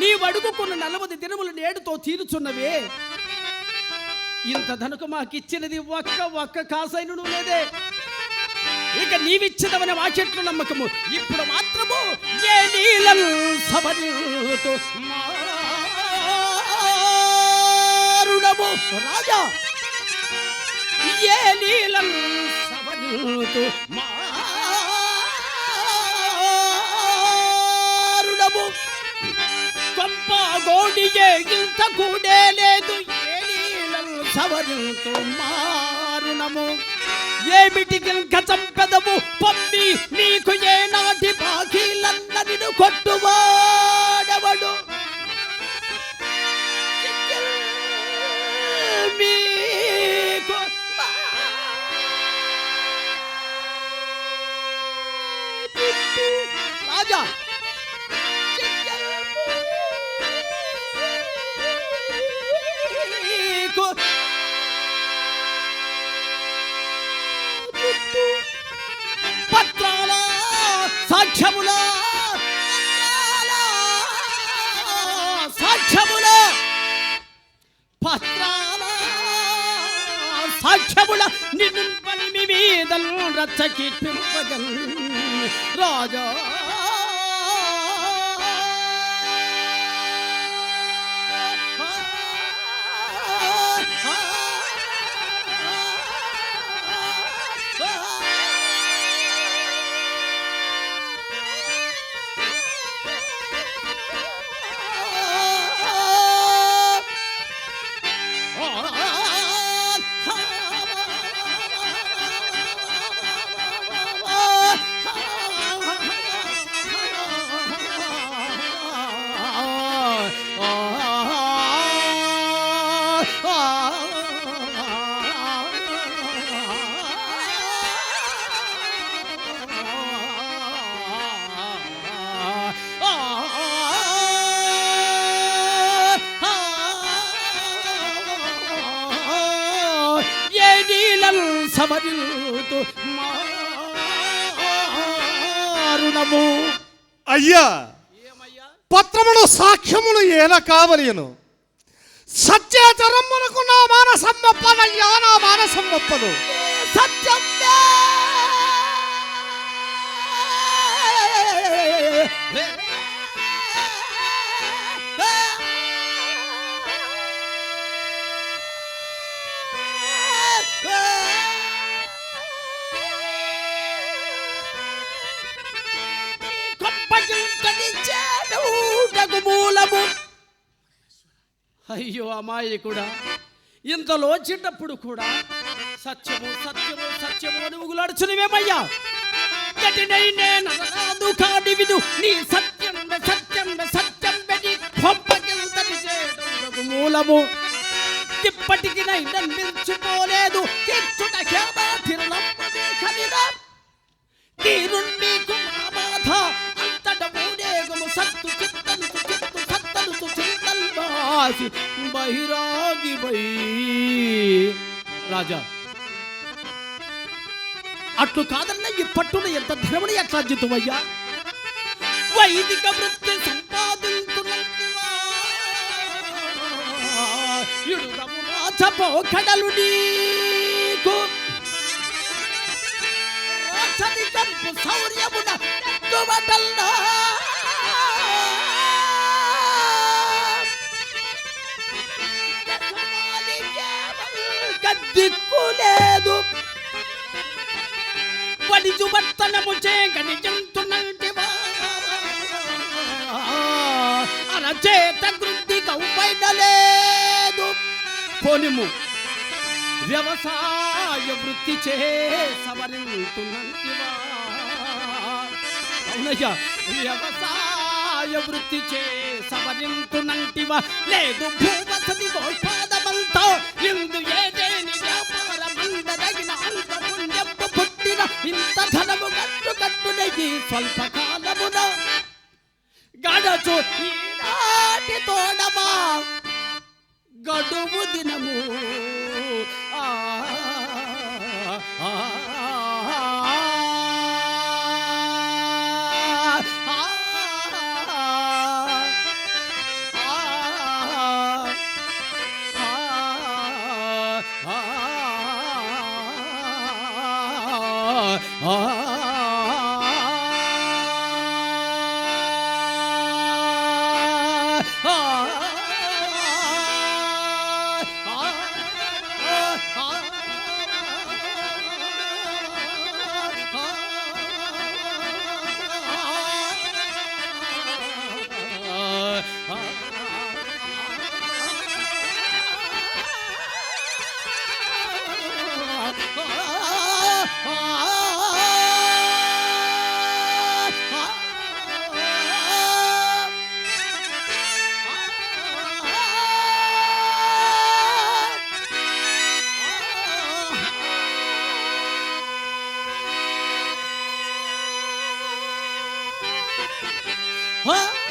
నీవు అడుగుకున్న నలభై దినములు నేడుతో తీరుచున్నవే. ఇంత ధనుకు మాకిచ్చినది ఒక్క ఒక్క కాసైనను లేదే. ఇక నీవిచ్చినవని వాక్యట్లు నమ్మకము. ఇప్పుడు మాత్రము ఏ నీలలు సవరుతూ మారుడము రాజా ఏ నీలలు సవరుతూ మా గోడియే ఇంత కూడే లేదు. ఏ నీలం సవరుతూ మారుణము ఏమిటి గంక చంపెదవు పమ్మి నీకు ఏనాటి బాకీలన్న కొట్టువా? సాక్ష్యముల పత్రాల సాక్ష్యముల నిన్ను పలిమి మీద రచ్చకి పింపగల్ రాజా మారుణము అయ్యా పత్రములు సాక్ష్యములు ఏల కావలియను? సత్యాచరమునకు నా మానసమ్మప్పనయ్యా నా మానసమ్మప్పను సత్యం అయ్యో అమాయకుడా ఇంతలో చిన్నప్పుడు కూడా సత్యము సత్యము సత్యము అని ఉగులాడుచునివేమయ్యా నీ సత్యం సత్యం సత్యం పెట్టి పంపకింతటి చేయడం మూలము ఇప్పటికి నిలిచిపోలేదు తీర్చుట కేవా తీరుండి కుమాబాధ కాసి బహిరాగి బై. రాజా అట్లు కాదన్న ఈ పట్టున ఎంత ధనముని ఎట్లా జితువయ్యా వైదిక వృత్తి సంపాదించునంటివా ఇడుదము రాజపో కడలు నీకు. రాచని దిక్కు లేదు. నెట్టుబటల్లా దిక్కులేదు వడిజు వర్తనము చేయగని జంతునంటివా అరచేత గృద్ధి కౌపైనలేదు పోనిము వ్యవసాయ వృత్తి చే సవరింతున్నంటివా అవునయ్యా వ్యవసాయ వృత్తి చే సవరింతునంటివా లేదు భూవసతి గోపాద గోపాదమంతో ఇందు ఏదేని వ్యాపారమందదగిన అంత పుణ్యపు పుట్టిన ఇంత ధనము కట్టు కట్టునయ్యి స్వల్ప కాలమున. గడచు ఈనాటి తోడమా. గడువు దినము. ఆ. ah, ah. 啊。